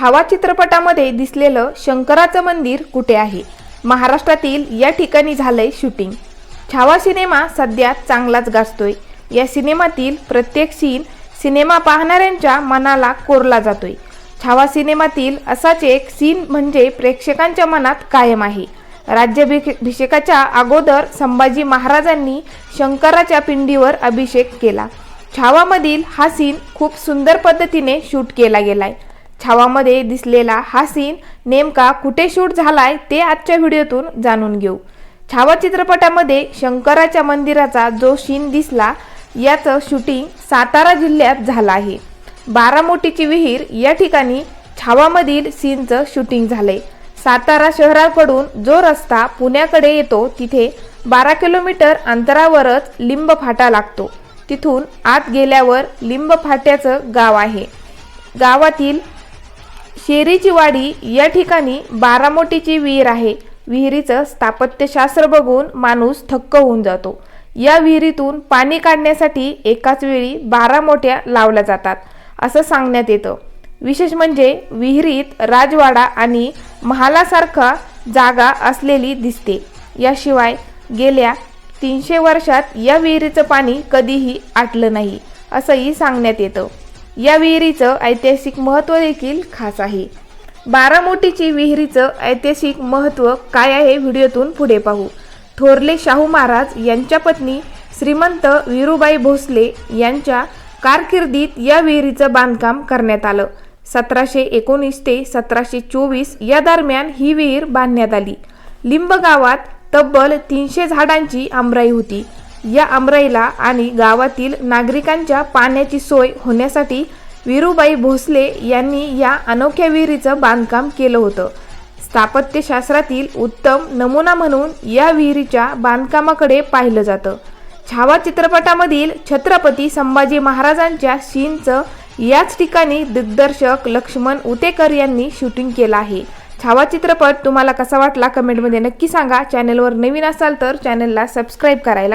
छावा चित्रपटामध्ये दिसलेलं शंकराचं मंदिर कुठे आहे? महाराष्ट्रातील या ठिकाणी झालंय शूटिंग. छावा सिनेमा सध्या चांगलाच गाजतोय. या सिनेमातील प्रत्येक सीन सिनेमा पाहणाऱ्यांच्या मनाला कोरला जातोय. छावा सिनेमातील असाच एक सीन म्हणजे प्रेक्षकांच्या मनात कायम आहे. राज्याभिषेकाच्या अगोदर संभाजी महाराजांनी शंकराच्या पिंडीवर अभिषेक केला. छावामधील हा सीन खूप सुंदर पद्धतीने शूट केला गेलाय. छावामध्ये दिसलेला हा सीन नेमका कुठे शूट झालाय ते आजच्या व्हिडिओतून जाणून घेऊ. छावा चित्रपटामध्ये शंकराच्या मंदिराचा जो सीन दिसला याचं शूटिंग सातारा जिल्ह्यात झालं आहे. बारामोटीची विहीर या ठिकाणी छावामधील सीनचं शूटिंग झालंय. सातारा शहराकडून जो रस्ता पुण्याकडे येतो तिथे बारा किलोमीटर अंतरावरच लिंब फाटा लागतो. तिथून आत गेल्यावर लिंब फाट्याचं गाव आहे. गावातील शेरीची वाडी या ठिकाणी बारामोटीची विहीर आहे. विहिरीचं स्थापत्यशास्त्र बघून माणूस थक्क होऊन जातो. या विहिरीतून पाणी काढण्यासाठी एकाच वेळी बारा मोठ्या लावल्या जातात असं सांगण्यात येतं. विशेष म्हणजे विहिरीत राजवाडा आणि महालासारखा जागा असलेली दिसते. याशिवाय गेल्या तीनशे वर्षात या विहिरीचं पाणी कधीही आटलं नाही असंही सांगण्यात येतं. या विहिरीचं ऐतिहासिक महत्त्व देखील खास आहे. बारामोटीची विहिरीचं ऐतिहासिक महत्त्व काय आहे व्हिडिओतून पुढे पाहू. थोरले शाहू महाराज यांच्या पत्नी श्रीमंत विरुबाई भोसले यांच्या कारकिर्दीत या विहिरीचं बांधकाम करण्यात आलं. सतराशे एकोणीस ते सतराशे चोवीस या दरम्यान ही विहीर बांधण्यात आली. लिंब गावात तब्बल तीनशे झाडांची आमराई होती. या आमराईला आणि गावातील नागरिकांच्या पाण्याची सोय होण्यासाठी विरुबाई भोसले यांनी या अनोख्या विहिरीचं बांधकाम केलं होतं. स्थापत्यशास्त्रातील उत्तम नमुना म्हणून या विहिरीच्या बांधकामाकडे पाहिलं जातं. छावा चित्रपटामधील छत्रपती संभाजी महाराजांच्या सीनचं याच ठिकाणी दिग्दर्शक लक्ष्मण उतेकर यांनी शूटिंग केलं आहे. छावा चित्रपट तुम्हाला कसा वाटला कमेंटमध्ये नक्की सांगा. चॅनलवर नवीन असाल तर चॅनलला सबस्क्राईब करायला